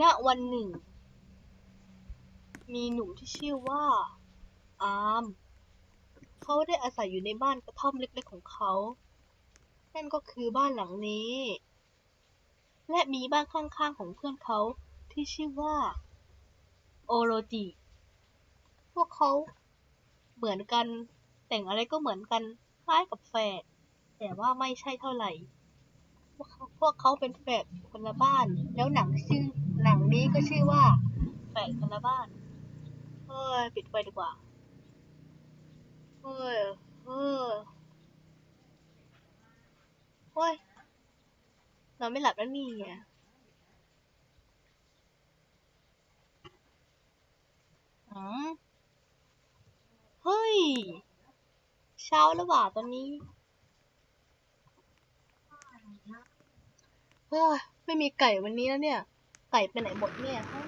ณวันหนึ่ง มีหนุ่มที่ชื่อว่าอาร์มเขาได้อาศัยอยู่ในบ้านกระท่อมเล็กๆของเขา นั่นก็คือบ้านหลังนี้ และมีบ้านข้างๆของเพื่อนเขาที่ชื่อว่า โอโรจิ พวกเขาเหมือนกัน แต่งอะไรก็เหมือนกันคล้ายกับแฝดแต่ว่าไม่ใช่เท่าไหร่พวกเขาเขาเป็นแฝดคนละบ้านแล้วหนังชื่อ หนังนี้ก็ชื่อว่าแฝดคนละบ้านเฮ้ยปิดไฟดีกว่าเฮ้ยเฮ้ยเฮ้ยนอนไม่หลับแล้วนี่ไงอืมเฮ้ย เช้าแล้วว่ะตอนนี้เฮ้ยไม่มีไก่วันนี้แล้วเนี่ย ไก่ไปไหนหมดเนี่ยฮะ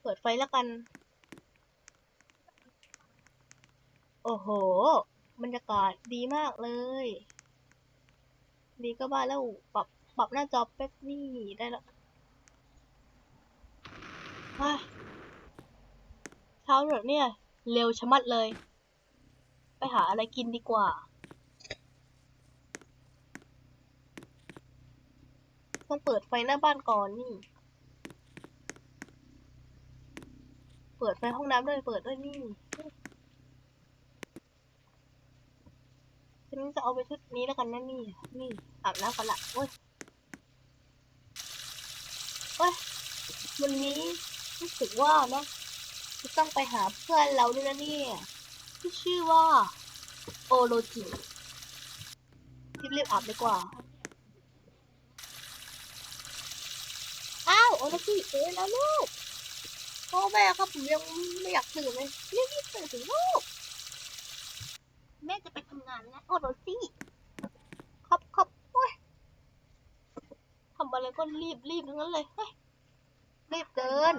เปิดไฟแล้วกัน โอ้โห บรรยากาศดีมากเลย ดีก็บ้าแล้วปรับปรับหน้าจอแป๊บนี่ได้แล้วเฮ้ยเช้าเหรอเนี่ย เร็วชะมัดเลย ไปหาอะไรกินดีกว่า ต้องเปิดไฟหน้าบ้านก่อนนี่ เปิดไฟห้องน้ำด้วยเปิดด้วยนี่ฉันจะเอาไปชุดนี้แล้วกันนะนี่ นี่อาบน้ำก่อนละโอ้ยโอ้ยวันนี้รู้สึกว่านะจะต้องไปหาเพื่อนเราด้วยนะเนี่ยที่ชื่อว่า โอโรจิรีบๆอาบดีกว่า อ้าว โอโรจิตื่นแล้วลูกพ่อแม่ครับผมยังไม่อยากตื่นเลยรีบๆตื่นสิลูกแม่จะไปทำงานแล้วโอโรจิครับครับโอ้ยทำอะไรก็รีบรีบทั้งนั้นเลยเฮ้ยรีบเดิน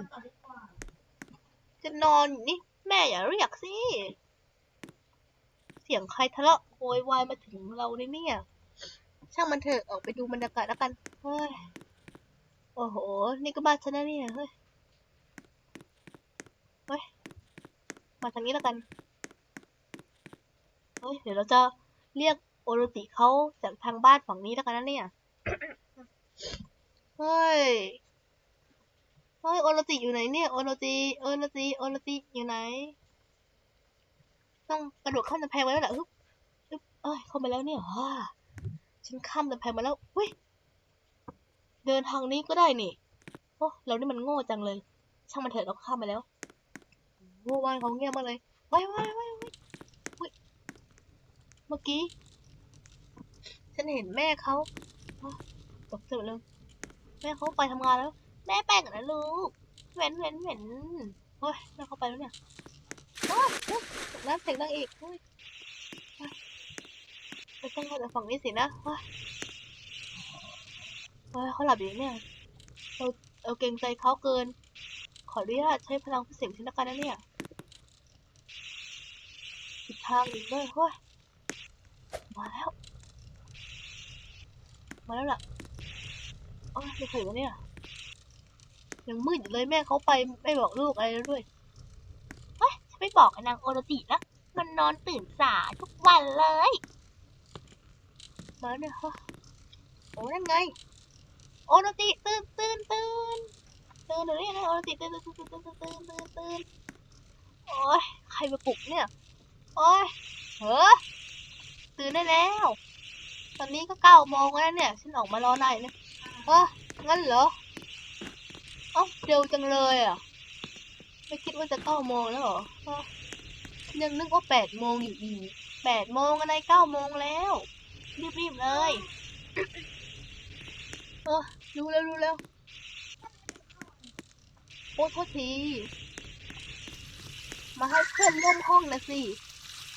จะนอนอยู่นี่แม่อย่าเรียกสิ เสียงใครทะเลาะโวยวายมาถึงเราเลยเนี่ยช่างมันเถอะออกไปดูบรรยากาศแล้วกัน เฮ้ย โอ้โห นี่ก็บ้านฉันนะเนี่ยเฮ้ย เฮ้ย มาทางนี้แล้วกัน เฮ้ย เดี๋ยวเราจะเรียกโอโรติเขาจากทางบ้านฝั่งนี้แล้วกันนะเนี่ย เฮ้ย เฮ้ย โอโรติอยู่ไหนเนี่ย โอโรติ โอโรติ โอโรติอยู่ไหน ต้องกระโดดข้ามกำแพงไปแล้วแหละฮึบฮึบเอ้ย เข้ามาแล้วเนี่ยว้าฉันข้ามกำแพงมาแล้วเฮ้ย เดินทางนี้ก็ได้นี่ โอ้เรานี่มันโง่จังเลย ช่างมันเถอะเราข้ามมาแล้วโอ้บ้านเขาเงียบมากเลยไว้ไว้ไว้ไว้เฮ้ยเมื่อกี้ ฉันเห็นแม่เขาตกใจหมดเลยแม่เขาไปทำงานแล้ว แม่ไปกันนะลูกเหม็นเหม็นเหม็นเฮ้ยแม่เขาไปแล้วเนี่ยโอ้ยน้ำเสียงดังอีกเฮ้ยไปต้องมาจากฝั่งนี้สินะเฮ้ย เฮ้ยเขาหลับอยู่เนี่ยเราเราเกรงใจเขาเกิน ขออนุญาตใช้พลังพิเศษฉันละกันนะเนี่ยผิดทางอีกเลยเฮ้ยมาแล้ว มาแล้วล่ะโอ้ยไม่เคยวะเนี่ยยังมืดอยู่เลยแม่เขาไปไม่บอกลูกอะไรแล้วด้วยเฮ้ยฉันไม่บอกนางโอโรตินะมันนอนตื่นสายทุกวันเลยมาเนี่ยฮะโอ้นั่นไง โอโรติตื่นตื่นตื่นตื่นหนูนี่นะโอโรติตื่นตื่นตื่นตื่นตื่นตื่นตื่นตื่นโอ้ยใครมาปลุกเนี่ย โอ้ยเฮ้อตื่นได้แล้ว ตอนนี้ก็เก้าโมงแล้วเนี่ย ฉันออกมารอไหนเนี่ยเอองั้นเหรอเอ้าเร็วจังเลยอะ ไม่คิดว่าจะเก้าโมงแล้วเหรอยังนึกว่าแปดโมงอยู่อีกแปดโมงอะไรเก้าโมงแล้ว รีบๆเลย เออ รู้แล้วรู้แล้วโอ้โทษที มาให้เพื่อนร่วมห้องนะสิ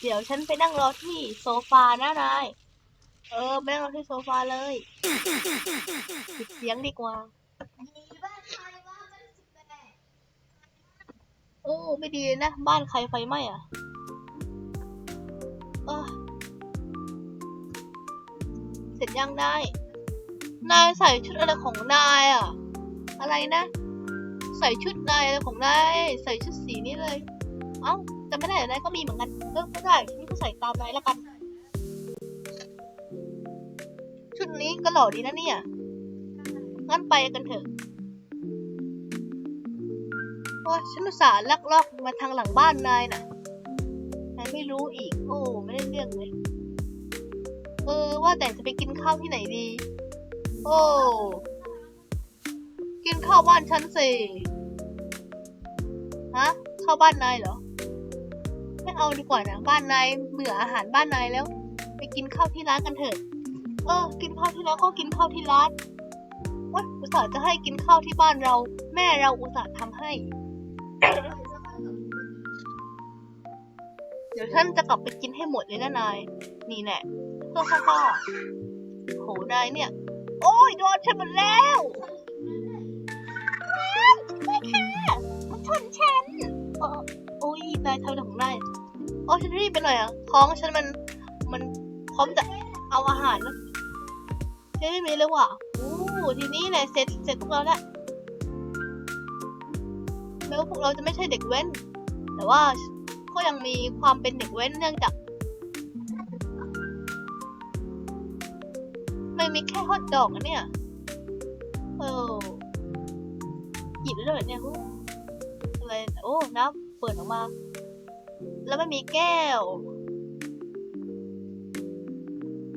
เดี๋ยวฉันไปนั่งรอที่โซฟานะนาย เออไปนั่งรอที่โซฟาเลยปิดเสียงดีกว่าโอ้ไม่ดีเลยนะ บ้านใครไฟไหม้อะเสร็จยังนาย นายใส่ชุดอะไรของนายอะ อะไรนะ ใส่ชุดนายอะไรของนายใส่ชุดสีนี้เลย เอ้าจำไม่ได้อนายก็มีเหมือนกันเออก็ได้นี่ก็ใส่ตามนายแล้วกัน ชุดนี้ก็หล่อดีนะเนี่ยงั้นไปกันเถอะโอ้ฉันอุตส่าห์ลักลอบมาทางหลังบ้านนายน่ะนายไม่รู้อีก โอ้ ไม่ได้เรื่องเลย เออ ว่าแต่จะไปกินข้าวที่ไหนดี โอ้ กินข้าวบ้านฉันสิฮะข้าวบ้านนายเหรอ ไม่เอาดีกว่านะบ้านนายเบื่ออาหารบ้านนายแล้ว ไปกินข้าวที่ร้านกันเถอะ เออ กินข้าวที่ร้านก็กินข้าวที่ร้านโอ๊ยอุตส่าห์จะให้กินข้าวที่บ้านเรา แม่เราอุตส่าห์ทำให้ เดี๋ยวฉันจะกลับไปกินให้หมดเลยนะนาย นี่แหละฮ่าฮ่าฮ่าโหนายเนี่ย โอ้ยโดนฉันหมดแล้วไม่ค่ะมันชนฉันเออโอ้ยนายทำอะไรของนายโอ้ฉันรีบไปหน่อยอะท้องฉันมันมันพร้อมจะเอาอาหารแล้วฉันไม่มีเลยว่ะโอ้ทีนี้เนี่ยเสร็จเสร็จพวกเราแล้วแม้ว่าพวกเราจะไม่ใช่เด็กเว้น แต่ว่าก็ยังมีความเป็นเด็กเว้นเนื่องจาก ไม่มีแค่ฮอตดอกนะเนี่ยเออหยิบได้ด้วยเนี่ย โอ้อะไรโอ้น้ำเปิดออกมา แล้วไม่มีแก้ว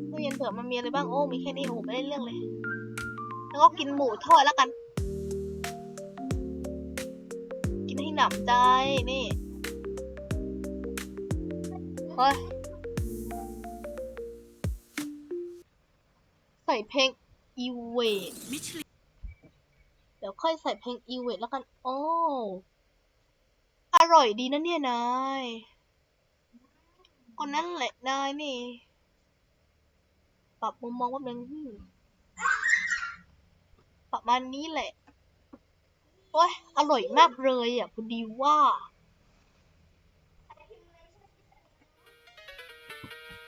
ตู้เย็นเผื่อมันมีอะไรบ้างโอ้มีแค่นี้โอ้ไม่ได้เรื่องเลย แล้วก็กินหมูทอดแล้วกัน กินให้หนำใจนี่เฮ้ย ใส่เพลง e w a t เดี๋ยวค่อยใส่เพลง e w a t แล้วกัน โอ้ อร่อยดีนะเนี่ยนายก็นั่นแหละนายนี่ ปรับมุมมองว่ามันอืมประมาณนี้แหละ โอ้ย อร่อยมากเลยอะพอดีว่า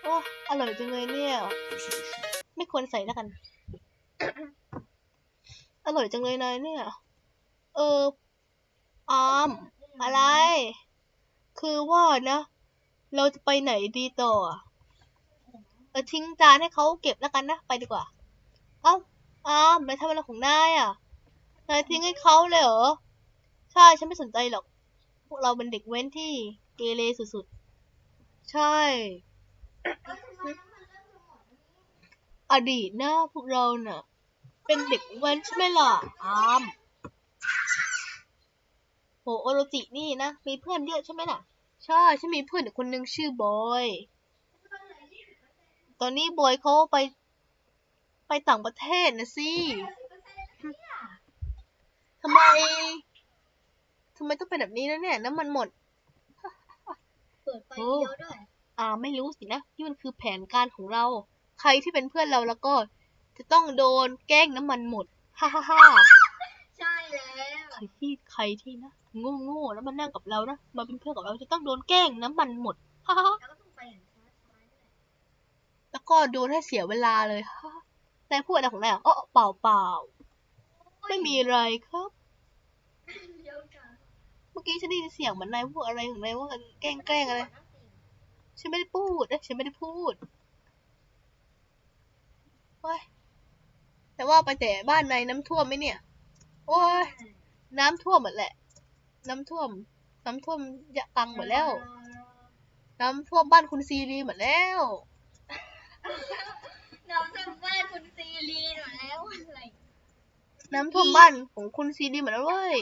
โอ้อร่อยจังเลยเนี่ย ไม่ควรใส่แล้วกัน อร่อยจังเลยนายเนี่ย เอออามอะไร คือว่านะ เราจะไปไหนดีต่ออะเออทิ้งจานให้เขาเก็บแล้วกันนะ ไปดีกว่า เอ้าอามนายทำอะไรของนายอะ นายทิ้งให้เขาเลยเหรอ ใช่ ฉันไม่สนใจหรอก พวกเราเป็นเด็กเว้นที่เกเรสุดๆ ใช่ อดีตนะพวกเราน่ะ เป็นเด็กแว้นใช่ไหมล่ะ อามโหโอโรจินี่นะ มีเพื่อนเยอะใช่ไหมล่ะ ใช่ ฉันมีเพื่อนอีกคนนึงชื่อบอย ตอนนี้บอยเขาไป ไปต่างประเทศนะสิทำไมทำไมต้องเป็นแบบนี้นะเนี่ย น้ำมันหมด เปิดไฟเลี้ยวด้วย อ่า ไม่รู้สินะนี่มันคือแผนการของเรา ใครที่เป็นเพื่อนเราแล้วก็ จะต้องโดนแกล้งน้ำมันหมด ฮ่าฮ่าฮ่าใช่แล้วใครที่ใครที่นะโง่โง่ๆแล้วมานั่งกับเรานะมาเป็นเพื่อนกับเราจะต้องโดนแกล้งน้ำมันหมดฮ่าฮ่าฮ่าแล้วก็ต้องไปอย่างช้าๆด้วยแล้วก็โดนให้เสียเวลาเลยฮ่านายพูดอะไรของนายอะอ๋อเปล่าเปล่าไม่มีอะไรครับเลี้ยวจ้าเมื่อกี้ฉันได้ยินเสียงเหมือนนายพูดอะไรของนายว่าแกล้งแกล้งอะไร ฉันไม่ได้พูดนะฉันไม่ได้พูด โอ้ยแต่ว่าไปแต่บ้านนายน้ำท่วมไหมเนี่ยโอ้ยน้ำท่วมหมดแหละ น้ำท่วม น้ำท่วมยะตังหมดแล้ว น้ำท่วมบ้านคุณซีรีหมดแล้ว น้องจำบ้านคุณซีรีหน่อยแล้วอะไรน้ำท่วมบ้านของคุณซีรีหมดแล้วเว้ย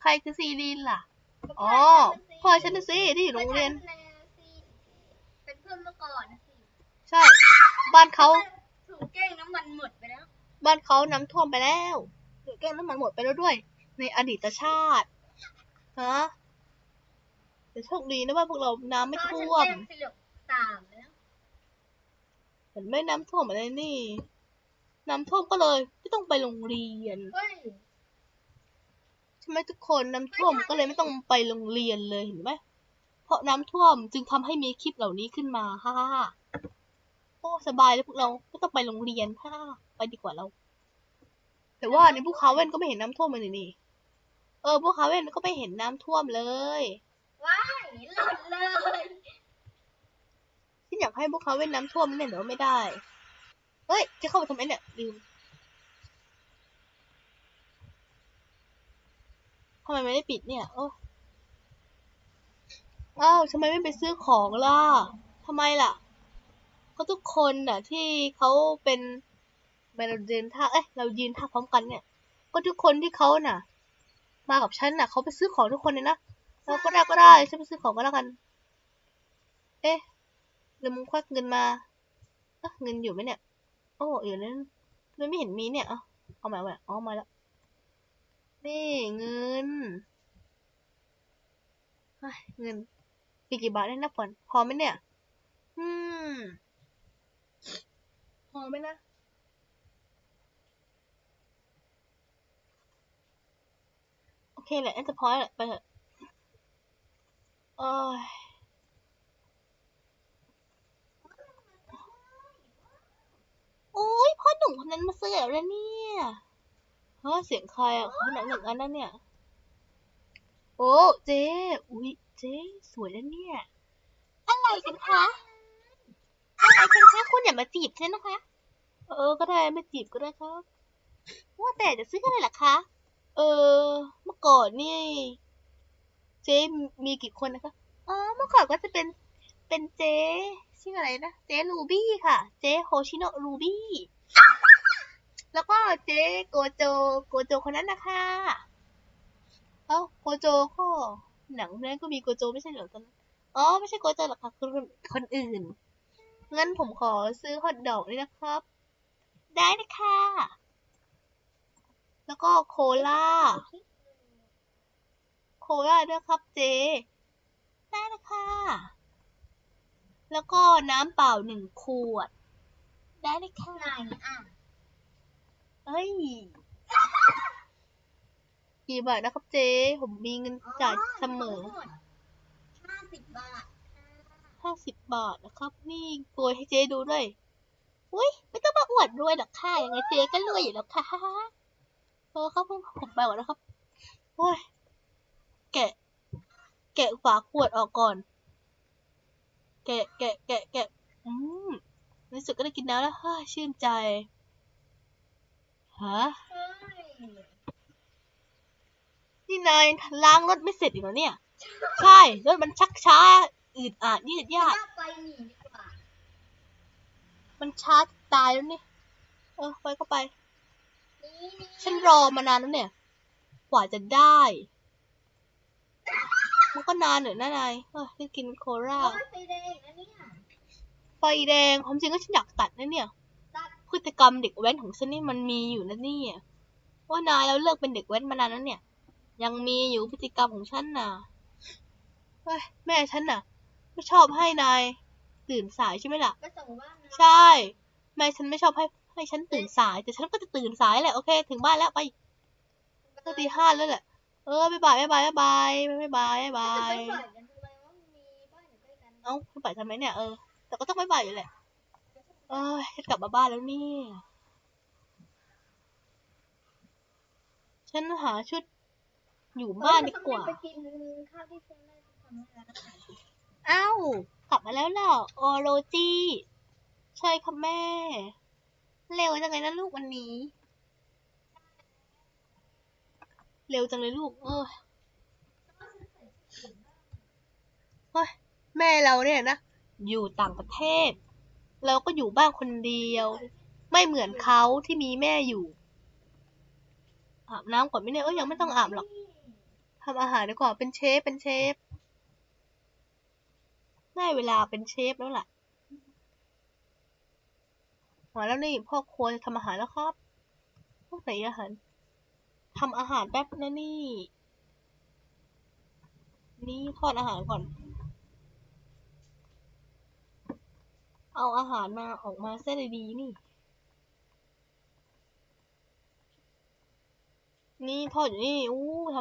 ใครคือซีรีล่ะ อ๋อ พ่อฉันน่ะสิที่อยู่โรงเรียน เป็นเพื่อนเมื่อก่อนนะสิใช่ บ้านเขาถูก แกล้งน้ำมันหมดไปแล้ว บ้านเขาน้ำท่วมไปแล้วหรือแก้วน้ำมันหมดไปแล้วด้วย ในอดีตชาติฮะแต่โชคดีนะว่าพวกเราน้ำไม่ท่วมตอนฉันแกล้งสลบสามแล้ว เห็นไหม่น้ำท่วมอะไรนี่ น้ำท่วมก็เลยไม่ต้องไปโรงเรียนเฮ้ย ใช่ไหมทุกคนน้ำท่วมก็เลยไม่ต้องไปโรงเรียนเลยเห็นไหมเพราะน้ำท่วมจึงทำให้มีคลิปเหล่านี้ขึ้นมาฮ่าฮ่าฮ่า โอ้สบายเลยพวกเราไม่ต้องไปโรงเรียนฮ่าฮ่าไปดีกว่าเรา แต่ว่าในภูเขาเว่นก็ไม่เห็นน้ำท่วมเลยนี่เออภูเขาเว่นก็ไม่เห็นน้ำท่วมเลยว้ายหลุดเลยที่อยากให้ภูเขาเว่นน้ำท่วมเนี่ยแต่ว่าไม่ได้เฮ้ยจะเข้าไปทำไมเนี่ยลืมทำไมไม่ได้ปิดเนี่ยโอ้อ้าวทำไมไม่ไปซื้อของล่ะทำไมล่ะ ก็ทุกคนน่ะ ที่เขาเป็นเราเดินท่าเอ้ยเรายืนท่าพร้อมกันเนี่ย ก็ทุกคนที่เขาน่ะ มากับฉันน่ะเขาไปซื้อของทุกคนเลยนะเราก็ได้ก็ได้ฉันไปซื้อของก็แล้วกัน เอ๊ะเดี๋ยวมึงควักเงินมาเอ๊ะเงินอยู่ไหมเนี่ย โอ้อยู่นั้นมันไม่เห็นมีเนี่ยเอาเอามาเอามาอ๋อมาแล้วนี่เงินเงินมีกี่บาทได้นับก่อนพอไหมเนี่ย อืม พอไหมนะโอเคแหละน่าจะพอแล้วแหละไปเถอะโอ้ยโอ้ยพ่อหนุ่มคนนั้นมาซื้อแล้วนะเนี่ยเฮ้ยเสียงใครอะขอหนังหนึ่งอันนั้นเนี่ย โอ้เจ๊อุ้ยเจ๊สวยแล้วเนี่ย อะไรกันคะ อะไรกันคะคุณอย่ามาจีบฉันนะคะ เออ ก็ได้ไม่จีบก็ได้ครับ ว่าแต่จะซื้ออะไรล่ะคะ เออ เมื่อก่อนนี่ เจ๊มีกี่คนนะคะ อ๋อ เมื่อก่อนก็จะเป็น เป็นเจ๊ชื่ออะไรนะ เจ๊รูบี้ค่ะ เจ๊โฮชิโนะรูบี้ แล้วก็เจ๊โกโจ โกโจคนนั้นนะคะ เอ้า โกโจก็หนังนั้นก็มีโกโจไม่ใช่เหรอตอนนั้นอ๋อ ไม่ใช่โกโจหรอกค่ะคือคนอื่น งั้นผมขอซื้อฮอทดอกด้วยนะครับ ได้นะคะ แล้วก็โคลาโคลาด้วยครับเจ ได้นะคะ แล้วก็น้ำเปล่าหนึ่งขวด ได้เลยค่ะไหนอะเอ้ยกี่บาทนะครับเจ ผมมีเงินจ่ายเสมอห้าสิบบาท ห้าสิบบาทนะครับ นี่โกยให้เจดูด้วยอุ้ยไม่ต้องมาอวดรวยหรอกค่ะยังไงเจก็รวยอยู่แล้วค่ะเออครับผมผมไปก่อนนะครับโอ้ยแกะ แกะฝาขวดออกก่อน แกะแกะแกะแกะอืมในสุดก็ได้กินน้ำแล้วฮ้ยชื่นใจฮะนี่นายล้างรถไม่เสร็จอีกเหรอเนี่ย ใช่รถมันชักช้า อืดอาดยืดยาดถ้าไปหนีดีกว่ามันช้าจะตายแล้วนี่ เออไปก็ไป นี่นี่ฉันรอมานานแล้วเนี่ย กว่าจะได้ มันก็นานเหนือนนายเฮ้ยได้กินโคราโอ้ยไฟแดงนะเนี่ยไฟแดงความจริงก็ฉันอยากตัดนะเนี่ย ตัดพฤติกรรมเด็กแว้นของฉันนี่มันมีอยู่นะเนี่ยว่านายเราเลิกเป็นเด็กแว้นมานานแล้วเนี่ย ยังมีอยู่พฤติกรรมของฉันน่ะเฮ้ยแม่ฉันน่ะ ไม่ชอบให้นายตื่นสายใช่ไหมล่ะไปส่งบ้านนะใช่แม่ฉันไม่ชอบให้ให้ฉันตื่นสาย แต่ฉันก็จะตื่นสายแหละโอเค ถึงบ้านแล้วไปก็ตีห้าแล้วแหละ เออบ๊ายบายบ๊ายบายบ๊ายบายบ๊ายบายบ๊ายบาจะยไปบ่อยกันทำไมว่ามีบ้านอยู่ใกล้กันเอ้าบ๊ายบายทำไมเนี่ยเออแต่ก็ต้องบ๊ายบายอยู่แหละเอ้ยฉันกลับมาบ้านแล้วเนี่ย ฉันหาชุดอยู่บ้านดีกว่าไปกินข้าวที่เซเว่นทำให้ร้านอาหารเอ้ากลับมาแล้วเหรอ โอโรจิใช่ค่ะแม่ เร็วจังเลยนะลูกวันนี้ เร็วจังเลยลูก เออเฮ้ยแม่เราเนี่ยนะ อยู่ต่างประเทศ เราก็อยู่บ้านคนเดียว ไม่เหมือนเขาที่มีแม่อยู่ อาบน้ำก่อนไหมเนี่ยเอ้ยยังไม่ต้องอาบหรอกทำอาหารดีกว่าเป็นเชฟเป็นเชฟ ได้เวลาเป็นเชฟแล้วล่ะมาแล้วนี่พ่อครัวจะทำอาหารแล้วครับพวกไหนอาหารทำอาหารแป๊บนะนี่ นี่ทอดอาหารก่อน เอาอาหารมาออกมาเส้นดีๆนี่ นี่ทอดอยู่นี่ อู้ท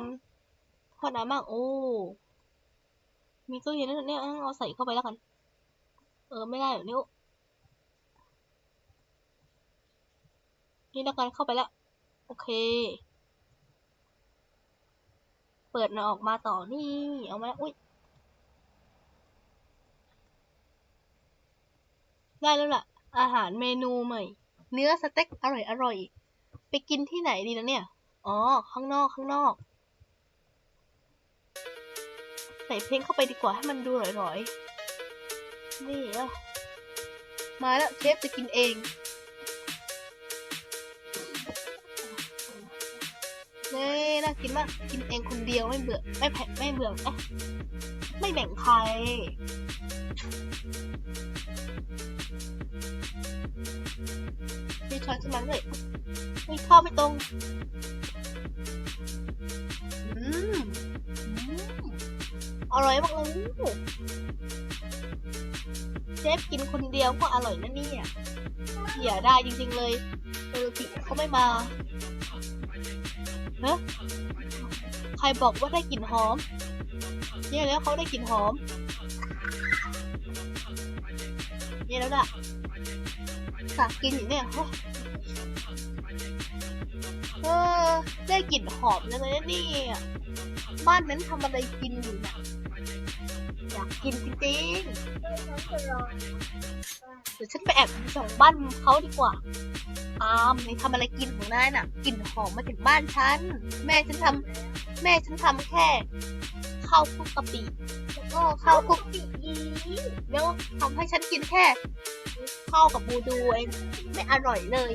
ำทอดน้ำมาก โอ้ มีตู้เย็นด้วเนี่ยเอาใส่เข้าไปแล้วกัน เออไม่ได้เดี๋ยวนิ้ว นี่แล้วกันเข้าไปแล้ว โอเค เปิดมาออกมาต่อนี่เอามาอุ้ยได้แล้วล่ะ อาหารเมนูใหม่ เนื้อสเต็กอร่อยอร่อยไปกินที่ไหนดีนะเนี่ย อ๋อ ข้างนอกข้างนอก ส่เพลงเข้าไปดีกว่าให้มันดูหน่อยๆนี่อะมาแล้วเชฟจะกินเอง นี่น่ากินมาก กินเองคนเดียวไม่เบื่อ ไม่แพ้ไม่เบื่อเอ๊ะไม่แบ่งใคร มีช้อนขึ้นมาเลยไม่เข้าไม่ตรง อืมอร่อยมากเลยเชฟกินคนเดียวก็อร่อยนะเนี่ยอย่าได้จริงๆเลยเออผิเขาไม่มา เฮ้ใครบอกว่าได้กลิ่นหอมเนี่ยแล้วเขาได้กลิ่นหอมเนี่ยแล้วล่ะสักกินอยู่เนี่ยเออได้กลิ่นหอมจังเลยนะเนี่ยบ้านนั้นทำอะไรกินอยู่น่ะอย กินจริงๆเดี๋ยวฉันไปแอบส่องบ้านเขาดีกว่าอามนายทำอะไรกินของนายน่ะกลิ่นหอมมาถึงบ้านฉัน แม่ฉันทำแม่ฉันทำแค่ข้าวคลุกกะปิแล้วก็ข้าวคลุกปีอีแล้วทำให้ฉันกินแค่ข้าวกับบูดูเองไม่อร่อยเลย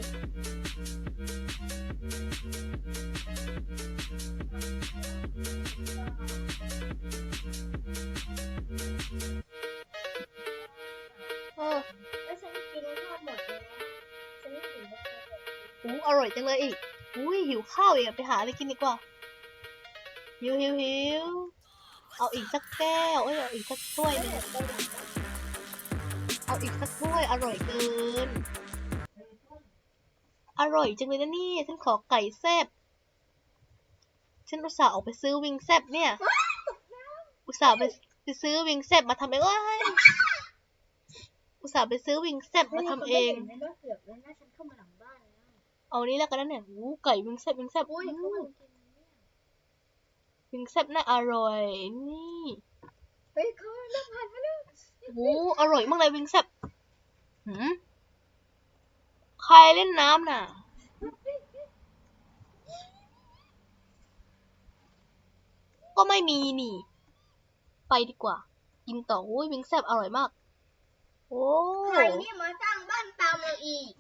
อร่อยจังเลยอีก อุ้ยหิวข้าวอีกไปหาอะไรกินดีกว่า หิวหิวหิวเอาอีกสักแก้ว เอ้ยเอาอีกสักถ้วยนึงเอาอีกสักถ้วยอร่อยเกิน อร่อยจังเลยนะนี่ ฉันขอไก่แซ่บฉันอุตส่าห์ออกไปซื้อวิงแซ่บเนี่ย อุตส่าห์ไปไปซื้อวิงแซ่บมาทำเองว้ยอุตส่าห์ไปซื้อวิงแซ่บมาทำเอง เกือบแล้วนะฉันเข้ามาหลังบ้านแล้วเอานี้แล้วกันนะเนี่ยหูไก่วิงแซ่บวิงแซ่บอุ้ยอู้เขากำลังกินเนี่ยวิงแซ่บน่าอร่อย นี่เฮ้ยเขาเริ่มผ่านมาแล้วหูอร่อยมากเลยวิงแซ่บหืมใครเล่นน้ำน่ะ ก็ไม่มีนี่ ไปดีกว่า กินต่ออุ้ยวิงแซ่บอร่อยมาก โอ้ใครเนี่ยมาสร้างบ้านตามเราอีก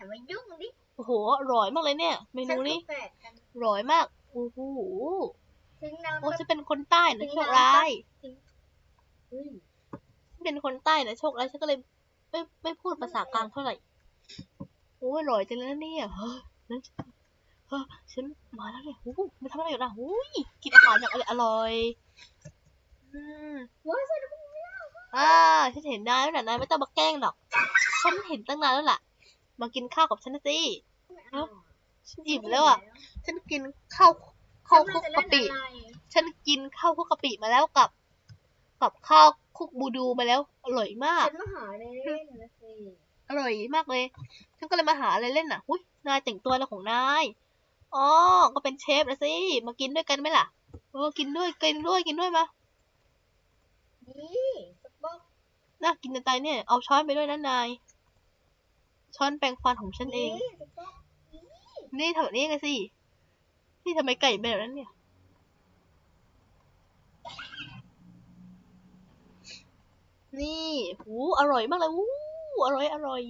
อย่ามายุ่งดิโอ้โหอร่อยมากเลยเนี่ย เมนูนี้ฉัก็แปลกกันอร่อยมากโอ้โหทิ้งน้ำโอ้ก็ฉันเป็นคนใต้นะโชคร้ายเฮ้ยฉันเป็นคนใต้นะโชคร้ายฉันก็เลยไม่ไม่พูดภาษากลางเท่าไหร่โอ้ยอร่อยจังเลยนะเนี่ยเฮ้ยนั่นเฮ้ยฉันมาแล้วเนี่ยโอ้โหมาทำอะไรอยู่นะโอ้ยกินอาหารอย่างอร่อยๆอืม ว้ายฉันไม่ได้อ่าฉันเห็นนายแล้วนะนายไม่ต้องมาแกล้งหรอก ฉันเห็นตั้งนานแล้วล่ะ มากินข้าวกับฉันนะสิเอาฉันอิ่มแล้วอะ ฉันกินข้าวข้าวคลุกฉันกะจะปิเล่นอะไรฉันกินข้าวคลุกกะปิมาแล้วกับ กับข้าวคลุกบูดูมาแล้วอร่อยมาก ฉันมาหาอะไรเล่นนะสิ อร่อยมากเลย ฉันก็เลยมาหาอะไรเล่นน่ะหุ้ยนายแต่งตัวอะไรของนาย อ๋อ ก็เป็นเชฟนะสิ มากินด้วยกันไหมล่ะเออกินด้วยกินด้วยกินด้วยมานี่สป๊อกน่ากินจะตายเนี่ย เอาช้อนไปด้วยนะนาย ช้อนแปรงฟันของฉันเอง นี่สป๊อกนี่ทำแบบนี้ไงสิ นี่ทำไมไก่แบบนั้นเนี่ย นี่หูอร่อยมากเลยวู้อร่อยอร่อย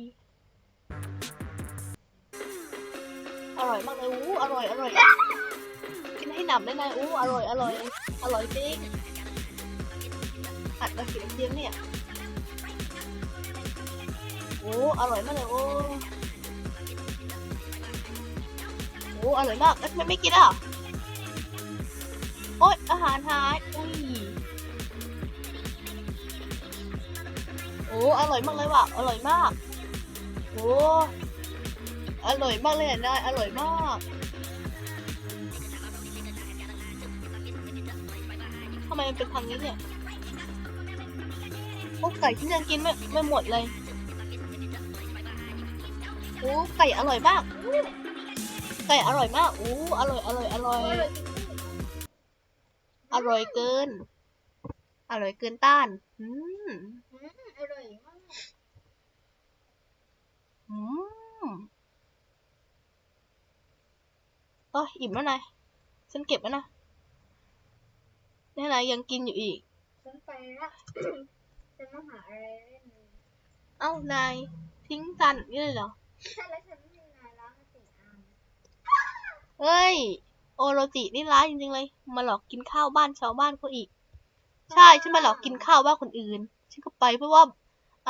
อร่อยมากเลยวู้อร่อยอร่อย กินให้หนำได้นายอู้อร่อยอร่อย อร่อยจริงอัดมาเขียนเทียมเนี่ย อ้อร่อยมากเลยโอ้โอ้อร่อยมากแล้วทำไมไม่กินอะโอ๊ยอาหารหายอุ้ยโอ้อร่อยมากเลยว่ะอร่อยมากโอ้อร่อยมากเลยนายอร่อยมากทำไมมันเป็นทางนี้เนี่ยโอ้ไก่ที่ยังกินไม่ไม่หมดเลย โอ้ไก่อร่อยมาก ไก่อร่อยมากอู้อร่อย อร่อย อร่อยอร่อยจริงอร่อยเกิน อร่อยเกินต้าน อืมๆอืมอร่อยมากอืมโอ้ยอิ่มแล้วนายฉันเก็บแล้วนะนี่นายยังกินอยู่อีก ฉันไปละฉันมาหาอะไรเล่นเลยเอ้านายทิ้งจานแบบนี้เลยเหรอใช่ แล้วฉันไม่มีนายล้างมาสี่อันเฮ้ย โอโรจินี่ร้ายจริงๆเลย มาหลอกกินข้าวบ้านชาวบ้านเขาอีก ใช่ฉันมาหลอกกินข้าวบ้านคนอื่น ฉันก็ไปเพราะว่า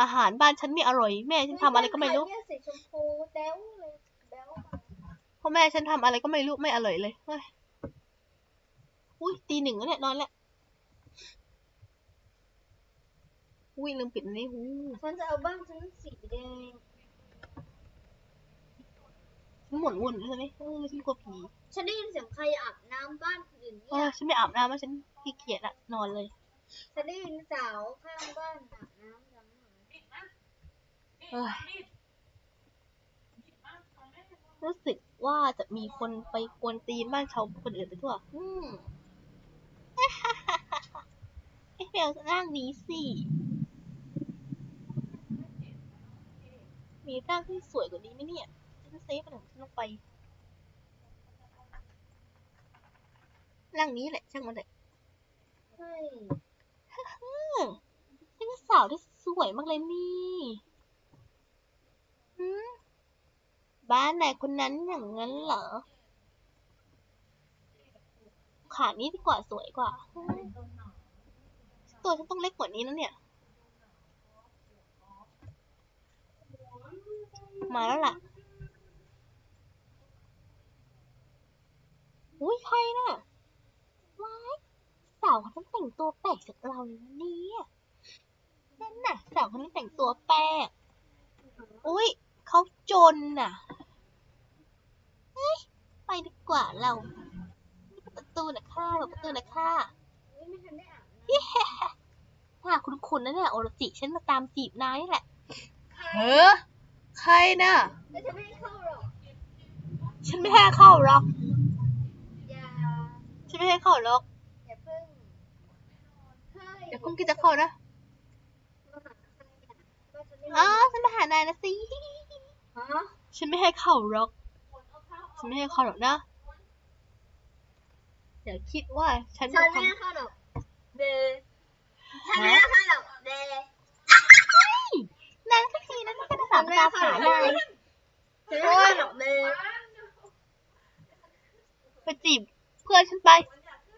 อาหารบ้านฉันไม่อร่อยแม่ฉันทำอะไรก็ไม่รู้ เนี่ยสีชมพูแต้วเลยแต้วมาเพราะแม่ฉันทำอะไรก็ไม่รู้ ไม่อร่อยเลยเฮ้ยอุ้ยตีหนึ่งแล้วเนี่ยนอนแล้วอุ้ยลืมปิดอันนี้หู ฉันจะเอาบ้านฉันสีแดง หมุนวนเลยตอนนี้เออฉันกลัวผีฉันได้ยินเสียงใครอาบน้ำบ้านคนอื่นเอเนี่อย ฉันไม่อาบน้ำแล้วฉันขี้เกียจอะนอนเลย ฉันได้ยินสาวข้างบ้านอาบน้ำยังหน่อยเอ้ยรู้สึกว่าจะมีคนไปกวนตีนบ้านชาวคนอื่นไปทั่ว อืม ไอ้เบลร่างนี้สิ มีร่างที่สวยกว่านี้ไหมเนี่ย ฉันเซฟมันของฉันลงไปร่างนี้แหละช่างมันเถอะใช่อืมนี่ก็สาวที่สวยมากเลยนี่หืมบ้านไหนคนนั้นอย่างนั้นเหรอ ขานี้ดีกว่าสวยกว่า ตัวฉันต้องเล็กกว่านี้นะเนี่ย มาแล้วล่ะ อุ้ยใครน่ะว้ายสาวคนนั้นแต่งตัวแปลกจากเราเลยนะเนี่ยนั่นน่ะ สาวคนนั้นแต่งตัวแปลกอุ้ยเขาจนน่ะเฮ้ยไปดีกว่าเราเปิดประตูนะค่ะเปิดประตูนะค่ะอุ๊ยไม่ทันได้อาบน้เย้ถ้าคุณคุณนะเนี่ยโอรจิฉันมาตามจีบนายนี่แหละำเฮ้อใครน่ะแล้วฉันไม่ให้เข้าหรอก ฉันไม่ให้เข้าหรอกอย่าเพิ่งเฮ้ยเดี๋ยวคุณกินจะเข้านะมาหาใครอะว่าฉันไม่อ๋อรู้ฉันมาหานายนะสิฮะฉันไม่ให้เข้าหรอก ฉันไม่ให้เข้าหรอกนะอย่าคิดว่าฉันฉัจะนไม่ทำให้เข้าหรอกเดฉันไม่ให้เข้าหรอกเดนางสักทีนะที่จะสามตาผานายฉันไม่ให้เข้าหรอกเดไปจีบเพื่อนฉันไป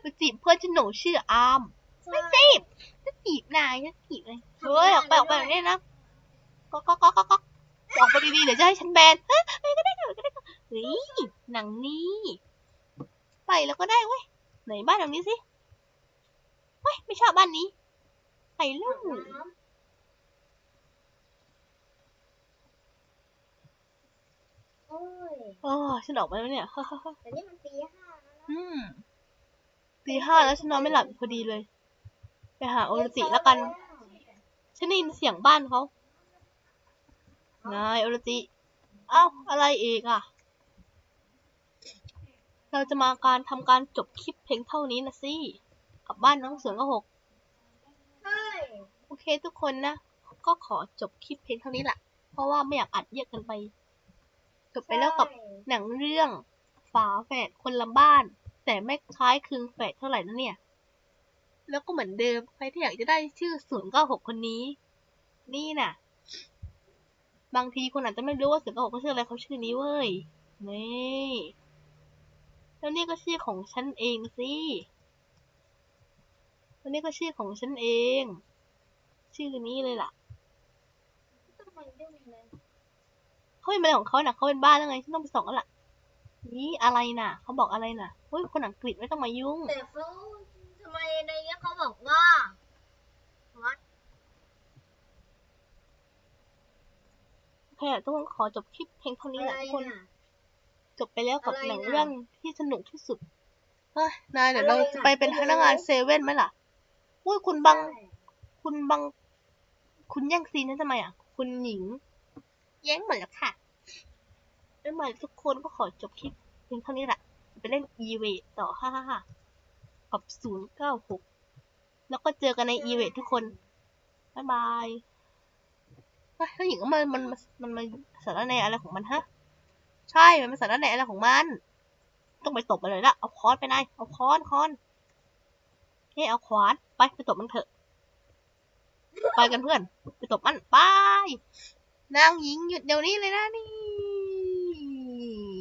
ไปจีบเพื่อนฉันหนูชื่ออามไม่จีบจะจีบนายจะจีบเลยเฮ้ยออกไปออกไปแบบนี้นะก็ก็ก็ก็ก็ออกไปดีๆเดี๋ยวจะให้ฉันแบนเฮ้ยไปก็ได้ก็ได้เฮ้ยหนังนี้ ไปแล้วก็ได้เว้ยไหนบ้านหลังนี้สิเฮ้ยไม่ชอบบ้านนี้ ไปลูกโอ้ยโอ้ฉันออกไปแล้วเนี่ยแต่นี่มันตีห้าแล้วนะ อืมตีห้าแล้วฉันนอนไม่หลับพอดีเลย ไปหาโอรจิแล้วกัน ฉันได้ยินเสียงบ้านเขานายโอรจิเอ้าอะไรอีกอะ เราจะมาการทำการจบคลิปเพียงเท่านี้นะสิกลับบ้านน้องเสือก็หกโอเคทุกคนนะ ก็ขอจบคลิปเพียงเท่านี้แหละ เพราะว่าไม่อยากอัดเยอะกินไป จบไปแล้วกับหนังเรื่อง ฝาแฝดคนละบ้าน แต่ไม่คล้ายคลึงแฝดเท่าไหร่นะเนี่ย แล้วก็เหมือนเดิมใครที่อยากจะได้ชื่อศูนย์เก้าหกคนนี้ นี่น่ะ บางทีคนอาจจะไม่รู้ว่าศูนย์เก้าหกเขาชื่ออะไรเขาชื่อนี้เว้ย นี่แล้วนี่ก็ชื่อของฉันเองสิแล้วนี่ก็ชื่อของฉันเอง ชื่อนี้เลยล่ะเลยเขาเป็นอะไรของเขาน่ะเขาเป็นบ้าแล้วไงฉันต้องไปส่องแล้วล่ะ นี่อะไรน่ะ เขาบอกอะไรน่ะเฮ้ยคนอังกฤษไม่ต้องมายุ่ง แต่เขาทำไมในนี้เขาบอกว่าวัดโอเคทุกคนขอจบคลิปเพียงเท่านี้อะแหไรละทุกคนน่ะ จบไปแล้วกับอะไรหนังน่ะ เรื่องที่สนุกที่สุดเฮ้ยนายเดี๋ยวอะไรเราน่ะจะไปเป็นไม่รู้พนักงานเซเว่นไหมล่ะอุ้ยคุณบัง ใช่คุณบัง คุณแย่งซีนฉันทำไมอะ คุณหญิง แย่งหมดแล้วค่ะ แล้วมาทุกคนก็ขอจบคลิปเพียงเท่านี้แหละไปเล่น e v a ต่อฮ่าฮ่าฮ่ากับ096แล้วก็เจอกันใน e v a ทุกคนบ๊ายบายเฮ้ยผู้หญิงก็มันมันมันมันสารแนอะไรของมันฮะ ใช่ มันเป็นสารแนอะไรของมัน ต้องไปตบมันเลยละเอาค้อนไปนายเอาค้อนค้อนเฮ้เอาขวานไปไปตบมันเถอะ ไปกันเพื่อน ไปตบมันไปนางหญิงหยุดเดี๋ยวนี้เลยนะนี่ Bye.